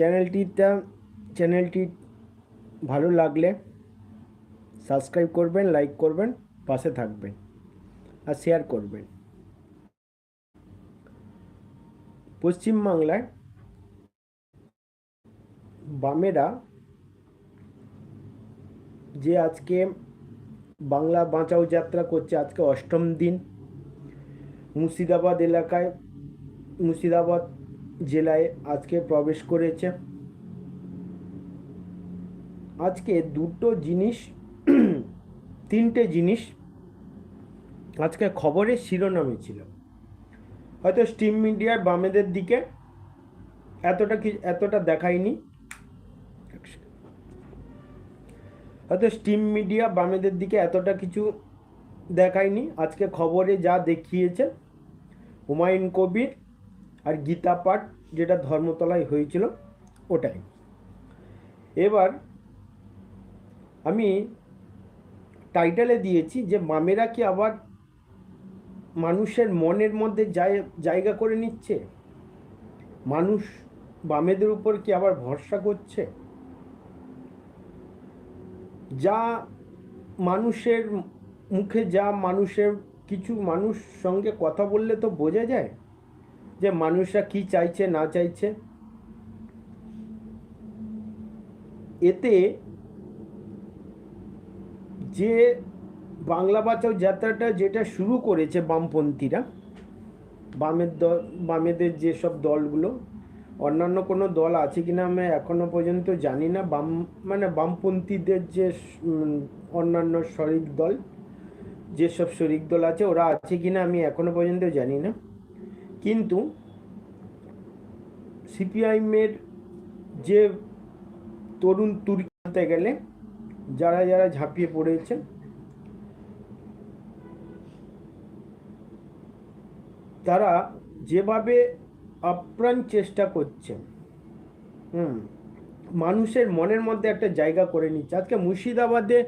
চ্যানেলটিটা, চ্যানেলটি ভালো লাগলে সাবস্ক্রাইব করবেন, লাইক করবেন, পাশে থাকবেন আর শেয়ার করবেন। পশ্চিমবাংলায় বামেরা যে আজকে বাংলা বাঁচাও যাত্রা করছে, আজকে অষ্টম দিন, মুর্শিদাবাদ এলাকায়, মুর্শিদাবাদ জেলায় আজকে প্রবেশ করেছে। আজকে দুটো জিনিস, তিনটে জিনিস আজকে খবরের শিরোনামে ছিল। হয়তো স্টিম মিডিয়ার বামেদের দিকে এতটা কি, এতটা দেখায়নি। হয়তো স্টিম মিডিয়া বামেদের দিকে এতটা কিছু দেখায়নি। আজকে খবরে যা দেখিয়েছে, হুমায়ুন কবির আর গীতা পাঠ যেটা ধর্মতলায় হয়েছিল, ওটাই। এবার আমি টাইটেলে দিয়েছি যে মামেরা কি আবার মানুষের মনের মধ্যে জায়গা করে নিচ্ছে? মানুষ বামেদের উপর কি আবার ভরসা করছে? যা মানুষের মুখে, যা মানুষের কিছু মানুষ সঙ্গে কথা বললে তো বোঝা যায়। যে মানুষরা কি চাইছে, না চাইছে। এতে যে বাংলা বাঁচাও যাত্রাটা যেটা শুরু করেছে বামপন্থীরা, বামের দল বামেদের যেসব দলগুলো, অন্যান্য কোনো দল আছে কিনা আমি এখনও পর্যন্ত জানি না। বাম মানে বামপন্থীদের যে অন্যান্য শরিক দল, যেসব শরিক দল আছে, ওরা আছে কিনা আমি এখনও পর্যন্ত জানি না। কিন্তু সিপিআইএমের যে তরুণ তুর্কি বলতে গেলে, যারা যারা ঝাঁপিয়ে পড়েছে, তারা যেভাবে আপ্রাণ চেষ্টা করছে, হুম, মানুষের মনের মধ্যে একটা জায়গা করে নিচ্ছে। আজকে মুর্শিদাবাদে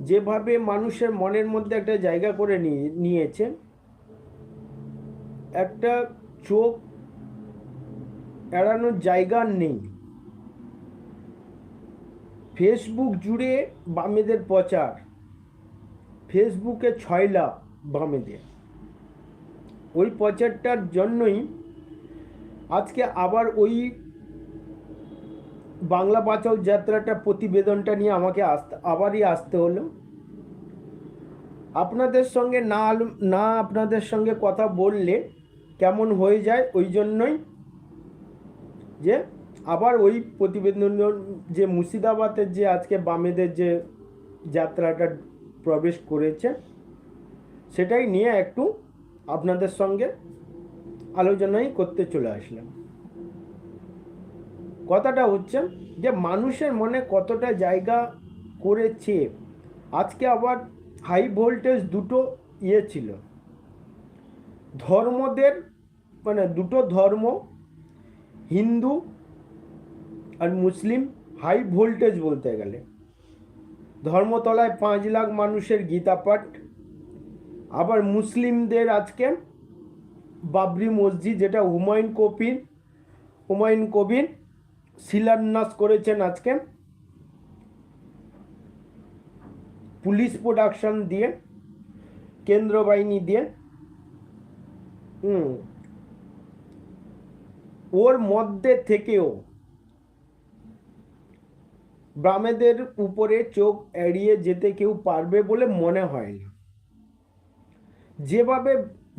যেভাবে মানুষের মনের মধ্যে একটা জায়গা করে নিয়েছে একটা চোখ এড়ানোর জায়গা নেই। ফেসবুক জুড়ে বামেদের প্রচার। ফেসবুকে ছয় লাভ বামেদের। ওই প্রচারটার জন্যই আজকে আবার ওই বাংলা বাঁচাও যাত্রাটা প্রতিবেদনটা নিয়ে আমাকে আসতে, আবারই আসতে হলো। আপনাদের সঙ্গে না না আপনাদের সঙ্গে কথা বললে কেমন হয়ে যায় ওই জন্যই যে আবার ওই প্রতিবেদন যে মুর্শিদাবাদের যে আজকে বামেদের যে যাত্রাটা প্রবেশ করেছে, সেটাই নিয়ে একটু আপনাদের সঙ্গে আলোচনাই করতে চলে আসলাম। কথাটা হচ্ছে যে মানুষের মনে কতটা জায়গা করেছে, আজকে আবার হাই ভোল্টেজ দুটো ইয়ে ছিল। ধর্মদের মানে দুটো ধর্ম, হিন্দু আর মুসলিম হাই ভোল্টেজ বলতে গেলে। ধর্মতলায় পাঁচ লাখ মানুষের গীতা পাঠ আবার মুসলিমদের আজকে বাবরি মসজিদ, যেটা হুমায়ুন কবির হুমায়ুন কবির শিলান্যাস করেছেন আজকে। পুলিশ প্রোডাকশন দিয়ে কেন্দ্র বাহিনী দিয়ে। ওর মধ্যে থেকেও ব্রাহ্মেদের উপরে চোখ এড়িয়ে যেতে কেউ পারবে বলে মনে হয় না। যেভাবে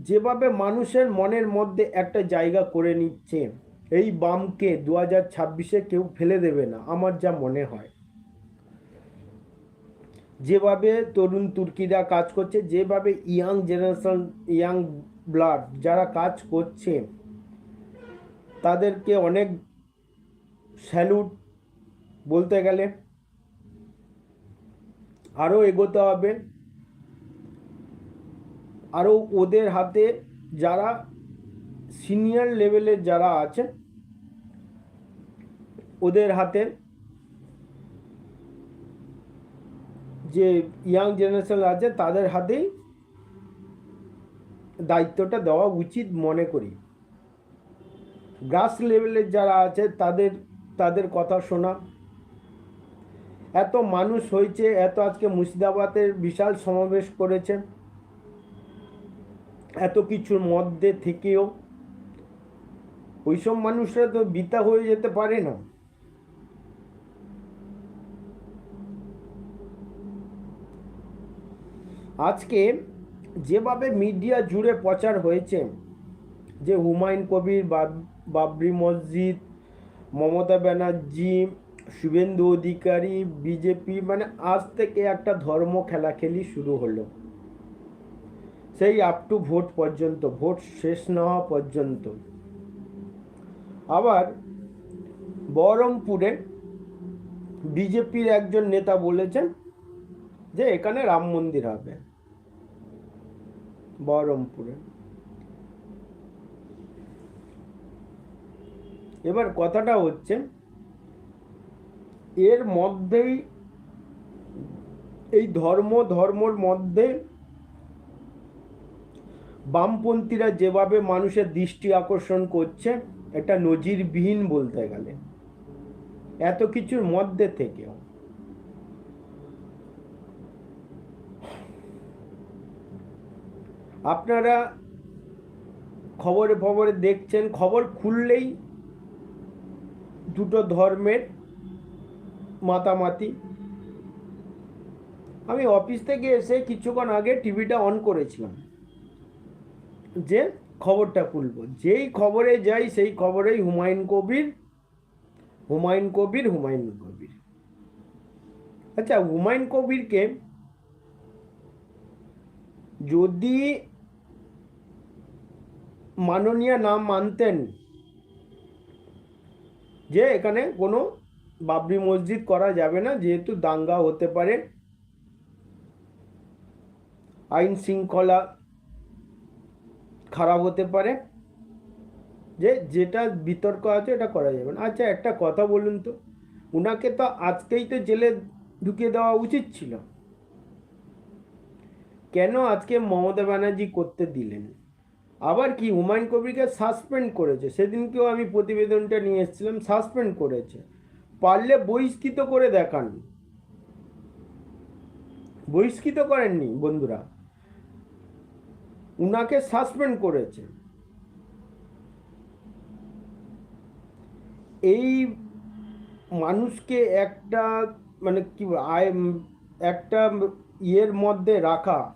যেভাবে মানুষের মনের মধ্যে একটা জায়গা করে নিচ্ছে, এই বামকে দু হাজার ছাব্বিশে কেউ ফেলে দেবে না, আমার যা মনে হয়। যেভাবে তরুণ তুর্কিরা কাজ করছে, যেভাবে ইয়াং জেনারেশন, ইয়াং ব্লাড যারা কাজ করছে, তাদেরকে অনেক স্যালুট বলতে গেলে আরও এগোতে হবে। আরও ওদের হাতে যারা সিনিয়র লেভেলের যারা আছে ওদের হাতে যে ইয়াং জেনারেশন আছে, তাদের হাতেই দায়িত্বটা দেওয়া উচিত মনে করি। গ্রাস লেভেলের যারা আছে, তাদের তাদের কথা শোনা। এত মানুষ হয়েছে, এত আজকে মুর্শিদাবাদের বিশাল সমাবেশ করেছে। এত কিছুর মধ্যে থেকেও। ওইসব মানুষরা তো বিতা হয়ে যেতে পারে না। আজকে যেভাবে মিডিয়া জুড়ে প্রচার হয়েছে, যে হুমায়ুন কবির, বাব- বাবরি মসজিদ, মমতা ব্যানার্জি, শুভেন্দু অধিকারী, বিজেপি মানে আজ থেকে একটা ধর্ম খেলাখেলি শুরু হলো। সেই আপ টু ভোট পর্যন্ত ভোট শেষ না হওয়া পর্যন্ত। আবার বহরমপুরে বিজেপির একজন নেতা বলেছেন যে এখানে রাম মন্দির হবে। বহরমপুরে। এবার কথাটা হচ্ছে, এর মধ্যেই এই ধর্ম, ধর্মর মধ্যে বামপন্থীরা যেভাবে মানুষের দৃষ্টি আকর্ষণ করছে, এটা নজিরবিহীন বলতে গেলে। এত কিছুর মধ্যে থেকেও। আপনারা খবরে খবরে দেখছেন, খবর খুললেই দুটো ধর্মের মাতামাতি। আমি অফিস থেকে এসে কিছুক্ষণ আগে টিভিটা অন করেছিলাম, যে খবরটা খুলব। যেই খবরে যাই, সেই খবরেই হুমায়ুন কবির হুমায়ুন কবির হুমায়ুন কবির। আচ্ছা হুমায়ুন কবিরকে যদি মাননীয় নাম মানতেন যে এখানে কোনো বাবরি মসজিদ করা যাবে না, যেহেতু দাঙ্গা হতে পারে। আইন শৃঙ্খলা খারাপ হতে পারে। যে যেটা বিতর্ক আছে এটা করা যাবে না। আচ্ছা একটা কথা বলুন তো, উনাকে তো আজকেই তো জেলে ঢুকিয়ে দেওয়া উচিত ছিল। কেন আজকে মমতা ব্যানার্জি করতে দিলেন? আবার কি হুমায়ুন কবিরকে সাসপেন্ড করেছে? সেদিনকেও আমি প্রতিবেদনটা নিয়ে এসেছিলাম সাসপেন্ড করেছে। পারলে বহিষ্কৃত করে দেখান। বহিষ্কৃত করেননি বন্ধুরা। উনাকে সাসপেন্ড করেছে। এই মানুষকে একটা মানে কি একটা ইয়ের মধ্যে রাখা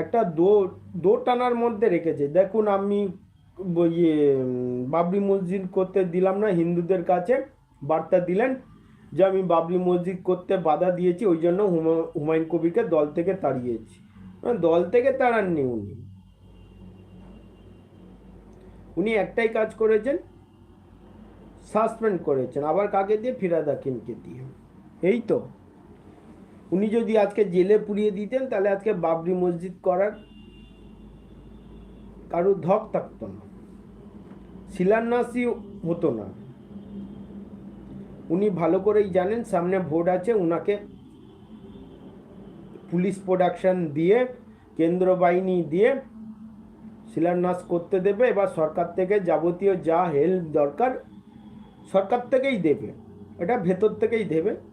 একটা দো দো টানার মধ্যে রেখেছে। দেখুন, আমি ইয়ে বাবরি মসজিদ করতে দিলাম না, হিন্দুদের কাছে বার্তা দিলেন যে আমি বাবরি মসজিদ করতে বাধা দিয়েছি, ওই জন্য হুমা- হুমায়ুন কবিরকে দল থেকে তাড়িয়েছি। মানে দল থেকে তাড়াননি উনি। উনি একটাই কাজ করেছেন সাসপেন্ড করেছেন। আবার কাকে দিয়ে? ফিরাদ দিয়ে। এই তো। উনি যদি আজকে জেলে পুড়িয়ে দিতেন, তাহলে আজকে বাবরি মসজিদ করার কারও ধক থাকতো না। শিলান্যাসই হতো না। উনি ভালো করেই জানেন, সামনে ভোট আছে, উনাকে পুলিশ প্রোডাকশন দিয়ে কেন্দ্র বাহিনী দিয়ে শিলান্যাস করতে দেবে। এবার সরকার থেকে যাবতীয় যা হেল্প দরকার, সরকার থেকেই দেবে। এটা ভেতর থেকেই দেবে।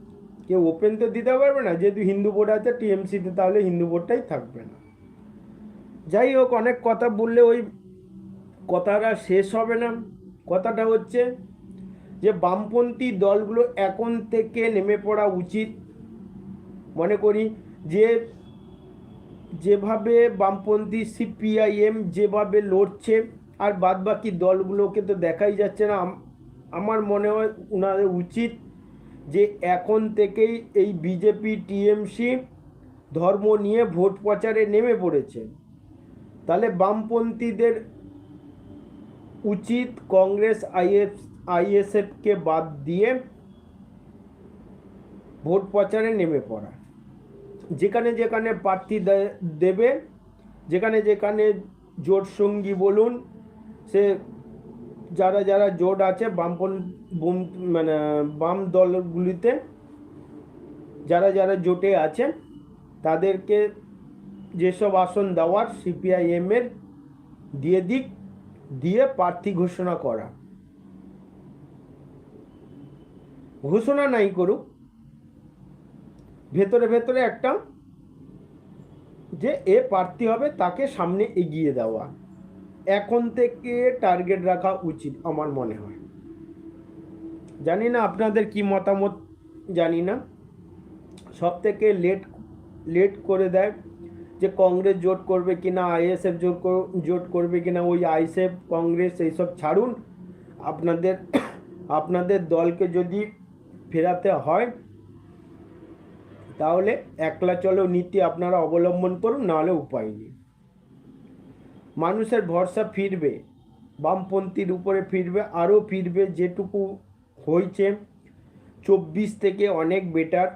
কেউ ওপেন তো দিতে পারবে না, যেহেতু হিন্দু বোর্ড আছে টিএমসিতে তাহলে হিন্দু বোর্ডটাই থাকবে না। যাই হোক, অনেক কথা বললে ওই কথাটা শেষ হবে না। কথাটা হচ্ছে যে, বামপন্থী দলগুলো এখন থেকে নেমে পড়া উচিত। মনে করি যে, যেভাবে বামপন্থী সিপিআইএম যেভাবে লড়ছে, আর বাদবাকি দলগুলোকে তো দেখাই যাচ্ছে না। আমার মনে হয় ওনাদের উচিত যে এখন থেকেই এই বিজেপি টিএমসি ধর্ম নিয়ে ভোট প্রচারে নেমে পড়েছে। তাহলে বামপন্থীদের উচিত কংগ্রেস, আইএফ আইএসএফকে বাদ দিয়ে ভোট প্রচারে নেমে পড়া। যেখানে যেখানে প্রার্থী দেবে, যেখানে যেখানে জোট সঙ্গী বলুন, সে যারা যারা জোট আছে বামপন বুম- মানে বাম দলগুলিতে যারা যারা জোটে আছে, তাদেরকে যেসব আসন দেওয়ার সিপিআইএমের দিয়ে দিক, দিয়ে প্রার্থী ঘোষণা করা। ঘোষণা নাই করুক। ভেতরে ভেতরে একটা যে এ প্রার্থী হবে, তাকে সামনে এগিয়ে দেওয়া। এখন থেকে টার্গেট রাখা উচিত, আমার মনে হয়। জানি না আপনাদের কি মতামত, জানি না। সব থেকে লেট লেট করে দেয় যে কংগ্রেস জোট করবে কি না আইএসএফ জোট জোট করবে কি না ওই আইএসএফ কংগ্রেস এইসব ছাড়ুন। আপনাদের আপনাদের দলকে যদি ফেরাতে হয়, তাহলে একলা চলো নীতি আপনারা অবলম্বন করুন, নাহলে উপায় নেই। মানুষের ভরসা ফিরবে, বামপন্থীর উপরে ফিরবে, আরও ফিরবে, যেটুকু হয়েছে। চব্বিশ থেকে অনেক বেটার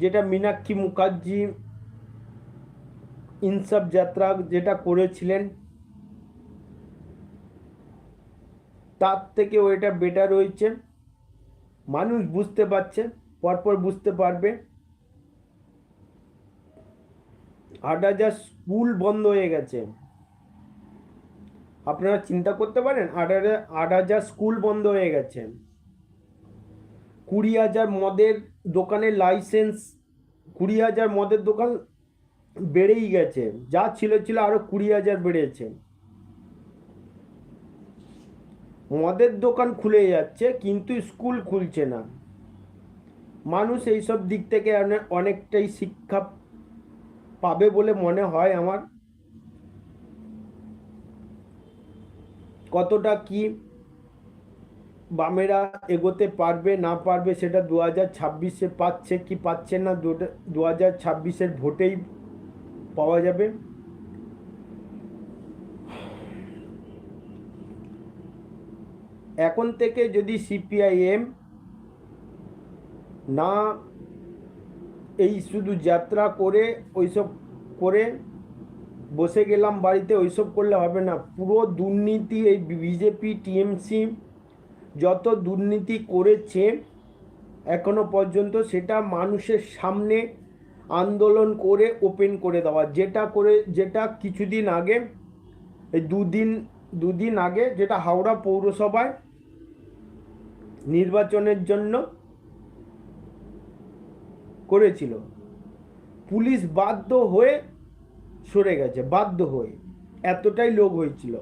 যেটা মীনাক্ষী মুখার্জি, ইনসাফ যাত্রা যেটা করেছিলেন, তার থেকে ওইটা বেটার হয়েছে। মানুষ বুঝতে পারছে, পরপর বুঝতে পারবে। আট হাজার স্কুল বন্ধ হয়ে গেছে। আপনারা চিন্তা করতে পারেন আট হাজার আট হাজার স্কুল বন্ধ হয়ে গেছে। কুড়ি হাজার মদের দোকানের লাইসেন্স, কুড়ি হাজার মদের দোকান বেড়েই গেছে। যা ছিল ছিল আরও কুড়ি হাজার বেড়েছে। মদের দোকান খুলে যাচ্ছে, কিন্তু স্কুল খুলছে না। মানুষ এইসব দিক থেকে অনেকটাই শিক্ষা পাবে বলে মনে হয় আমার। কতটা কি বামেরা এগোতে পারবে, না পারবে সেটা দু হাজার ছাব্বিশে পাচ্ছে কি পাচ্ছে না দু হাজার ছাব্বিশের ভোটেই পাওয়া যাবে। এখন থেকে যদি সিপিআইএম না এই শুধু যাত্রা করে, ওইসব করে বসে গেলাম বাড়িতে, ওইসব করলে হবে না। পুরো দুর্নীতি এই বিজেপি, টিএমসি যত দুর্নীতি করেছে এখনও পর্যন্ত সেটা মানুষের সামনে আন্দোলন করে ওপেন করে দেওয়া। যেটা করে, যেটা কিছুদিন আগে, এই দুদিন দুদিন আগে যেটা হাওড়া পৌরসভায় নির্বাচনের জন্য করেছিল। পুলিশ বাধ্য হয়ে সরে গেছে, বাধ্য হয়ে। এতটাই লোক হয়েছিল।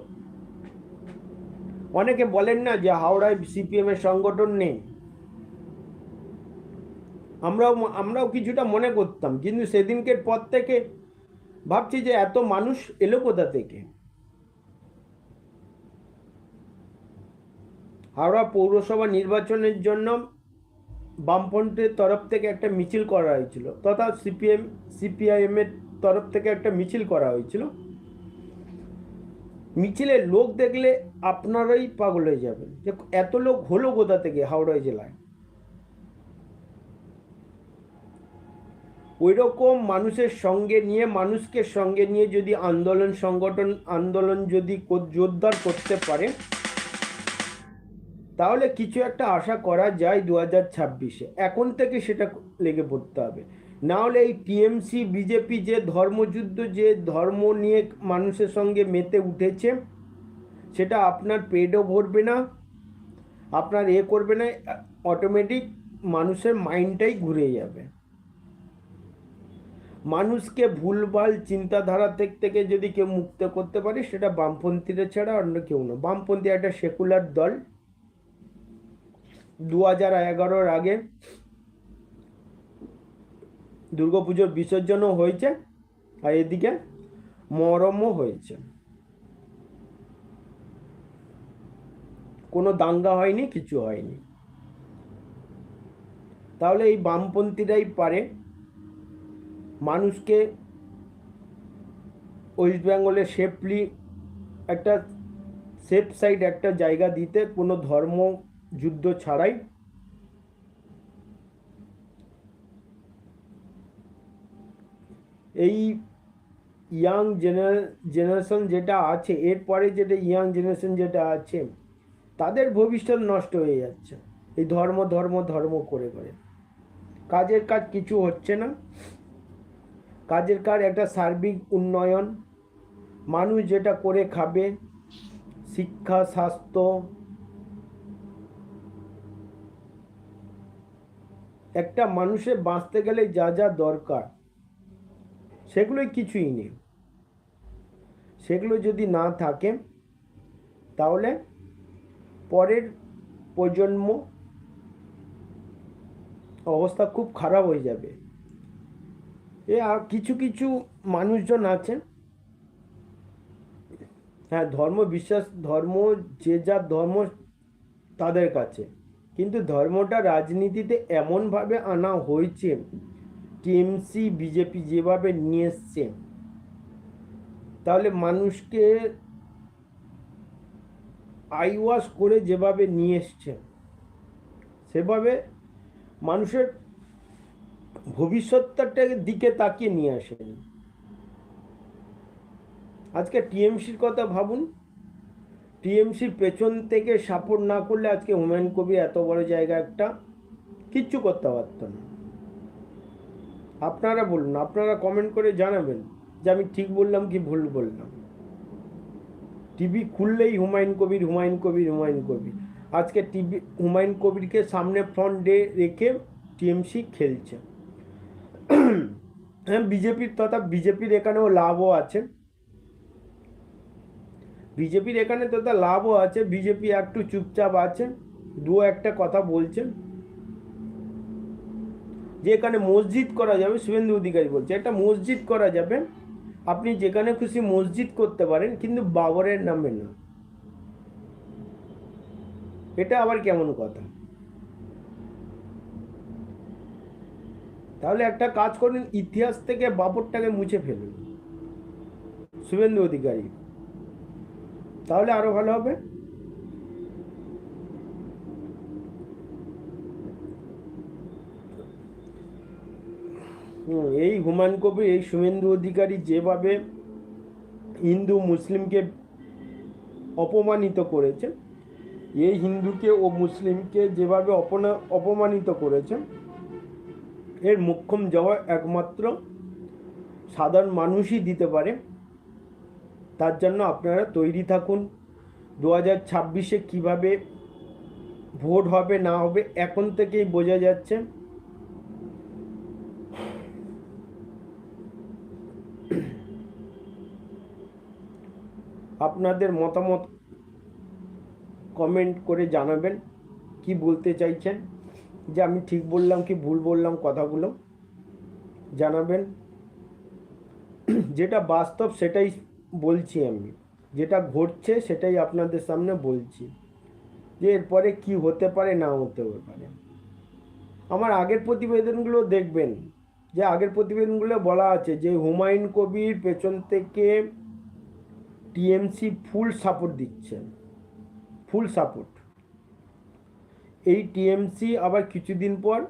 অনেকে বলেন না যে হাওড়ায় সিপিএম এর সংগঠন নেই। আমরাও আমরাও কিছুটা মনে করতাম, কিন্তু সেদিনকের পর থেকে ভাবছি যে এত মানুষ এলো কোথা থেকে? হাওড়া পৌরসভা নির্বাচনের জন্য বামফ্রন্টের তরফ থেকে একটা মিছিল করা হয়েছিল, তথা সিপিএম, সিপিআইএম এর তরফ থেকে একটা মিছিল করা হয়েছিল। মিছিলের লোক দেখলে আপনারাই পাগল হয়ে যাবেন। যে এত লোক হলো কোথা থেকে হাওড়া জেলায়? ওই রকম মানুষের সঙ্গে নিয়ে, মানুষকে সঙ্গে নিয়ে যদি আন্দোলন, সংগঠন, আন্দোলন যদি জোরদার করতে পারে তাহলে কিছু একটা আশা করা যায় দু হাজার ছাব্বিশে। এখন থেকে সেটা লেগে পড়তে হবে। না হলে এই টিএমসি, বিজেপি যে ধর্মযুদ্ধ, যে ধর্ম নিয়ে মানুষের সঙ্গে মেতে উঠেছে, সেটা আপনার পেটও ভরবে না, আপনার এ করবে না অটোমেটিক মানুষের মাইন্ডটাই ঘুরে যাবে। মানুষকে ভুলভাল চিন্তাধারা থেকে থেকে যদি কেউ মুক্ত করতে পারে, সেটা বামপন্থীরা ছাড়া অন্য কেউ না বামপন্থী একটা সেকুলার দল। দু হাজার এগারোর আগে দুর্গাপুজোর বিসর্জনও হয়েছে আর এদিকে মরমও হয়েছে। কোনো দাঙ্গা হয়নি, কিছু হয়নি। তাহলে এই বামপন্থীরাই পারে। মানুষকে ওয়েস্ট বেঙ্গলে সেফলি একটা সেফ সাইড একটা জায়গা দিতে কোনো ধর্ম, যুদ্ধ ছাড়াই এই ইয়াং জেনারেশন যেটা আছে, এরপরে যেটা ইয়াং জেনারেশন যেটা আছে, তাদের ভবিষ্যৎ নষ্ট হয়ে যাচ্ছে। এই ধর্ম ধর্ম ধর্ম করে করে। কাজের কাজ কিছু হচ্ছে না। কাজের কাজ একটা সার্বিক উন্নয়ন। মানুষ যেটা করে খাবে, শিক্ষা, স্বাস্থ্য, একটা মানুষের বাঁচতে গেলে যা যা দরকার সেগুলোই কিছুই নেই। সেগুলো যদি না থাকে, তাহলে পরের প্রজন্ম অবস্থা খুব খারাপ হয়ে যাবে। এ আর কিছু কিছু মানুষজন আছে হ্যাঁ ধর্ম বিশ্বাস, ধর্ম, যে যার ধর্ম তাদের কাছে। কিন্তু ধর্মটা রাজনীতিতে এমনভাবে আনা হয়েছে টিএমসি, বিজেপি যেভাবে নিয়ে এসছে, তাহলে মানুষকে আইওয়াশ করে যেভাবে নিয়ে এসছে, সেভাবে মানুষের ভবিষ্যৎটার দিকে তাকিয়ে নিয়ে আসেন। আজকে টিএমসির কথা ভাবুন, টিএমসির পেছন থেকে সাপোর্ট না করলে আজকে হুমায়ুন কবির এত বড় জায়গা একটা কিচ্ছু করতে পারত না। আপনারা বলুন, আপনারা কমেন্ট করে জানাবেন যে আমি ঠিক বললাম কি ভুল বললাম। টিভি খুললেই হুমায়ুন কবির হুমায়ুন কবির হুমায়ুন কবির। আজকে টিভি হুমায়ুন কবিরকে সামনে ফ্রন্ট ডে রেখে টিএমসি খেলছে। হ্যাঁ বিজেপির তথা, বিজেপির এখানেও লাভও আছে। বিজেপির এখানে তথা লাভও আছে, বিজেপি একটু চুপচাপ আছে দু একটা কথা বলছেন যে এখানে মসজিদ করা যাবে, শুভেন্দু অধিকারী বলছে, একটা মসজিদ করা যাবে, আপনি যেখানে খুশি মসজিদ করতে পারেন, কিন্তু বাবরের নামে না। এটা আবার কেমন কথা? তাহলে একটা কাজ করুন, ইতিহাস থেকে বাবরটাকে মুছে ফেলুন। শুভেন্দু অধিকারী, তাহলে আরও ভালো হবে হুম, এই হুমায়ুন কবির, এই শুভেন্দু অধিকারী যেভাবে হিন্দু মুসলিমকে অপমানিত করেছে, এই হিন্দুকে ও মুসলিমকে যেভাবে অপমানিত করেছে, এর মোক্ষম জবাব একমাত্র সাধারণ মানুষই দিতে পারে। তার জন্য আপনারা তৈরি থাকুন দু হাজার ছাব্বিশে কীভাবে ভোট হবে না হবে এখন থেকেই বোঝা যাচ্ছে। আপনাদের মতামত কমেন্ট করে জানাবেন, কি বলতে চাইছেন, যে আমি ঠিক বললাম কি ভুল বললাম কথাগুলো জানাবেন। যেটা বাস্তব সেটাই বলছি আমি, যেটা ঘটছে সেটাই আপনাদের সামনে বলছি, যে এরপরে কি হতে পারে না হতে পারে। আমার আগের প্রতিবেদনগুলো দেখবেন, যে আগের প্রতিবেদনগুলো বলা আছে যে হুমায়ুন কবির পেছন থেকে টিএমসি ফুল সাপোর্ট দিচ্ছে ফুল সাপোর্ট এই টিএমসি আবার কিছুদিন পর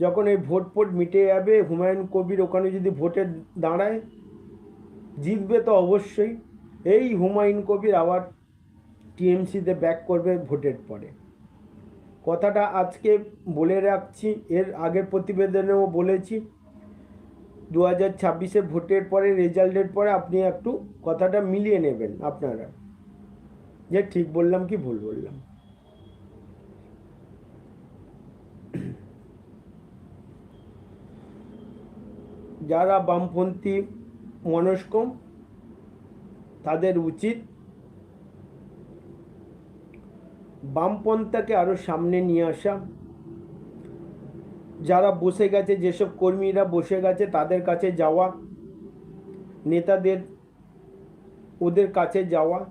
যখন এই ভোট ফোট মিটে যাবে, হুমায়ুন কবির ওখানে যদি ভোটে দাঁড়ায়, জিতবে তো অবশ্যই। এই হুমায়ুন কবির আবার টিএমসিতে ব্যাক করবে ভোটের পরে। কথাটা আজকে বলে রাখছি, এর আগের প্রতিবেদনেও বলেছি। দু হাজার ছাব্বিশে ভোটের পরে, রেজাল্টের পরে আপনি একটু কথাটা মিলিয়ে নেবেন আপনারা। যে ঠিক বললাম কি ভুল বললাম। যারা বামপন্থী মনস্ক, তাদের উচিত বামপন্থাকে আরও সামনে নিয়ে আসা। যারা বসে গেছে, যেসব কর্মীরা বসে গেছে, তাদের কাছে যাওয়া, নেতাদের, ওদের কাছে যাওয়া।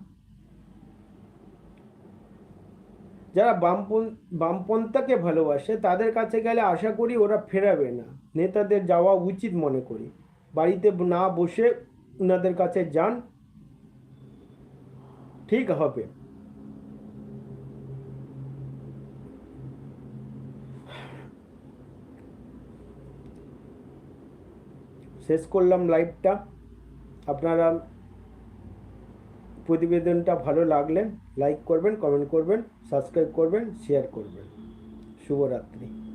যারা বামপন, বামপন্থাকে ভালোবাসে, তাদের কাছে গেলে আশা করি ওরা ফেরাবে না। নেতাদের যাওয়া উচিত মনে করি। বাড়িতে না বসে ওনাদের কাছে যান, ঠিক হবে। শেষ করলাম লাইভটা আপনারা প্রতিবেদনটা ভালো লাগলে লাইক করবেন কমেন্ট করবেন সাবস্ক্রাইব করবেন শেয়ার করবেন। শুভরাত্রি।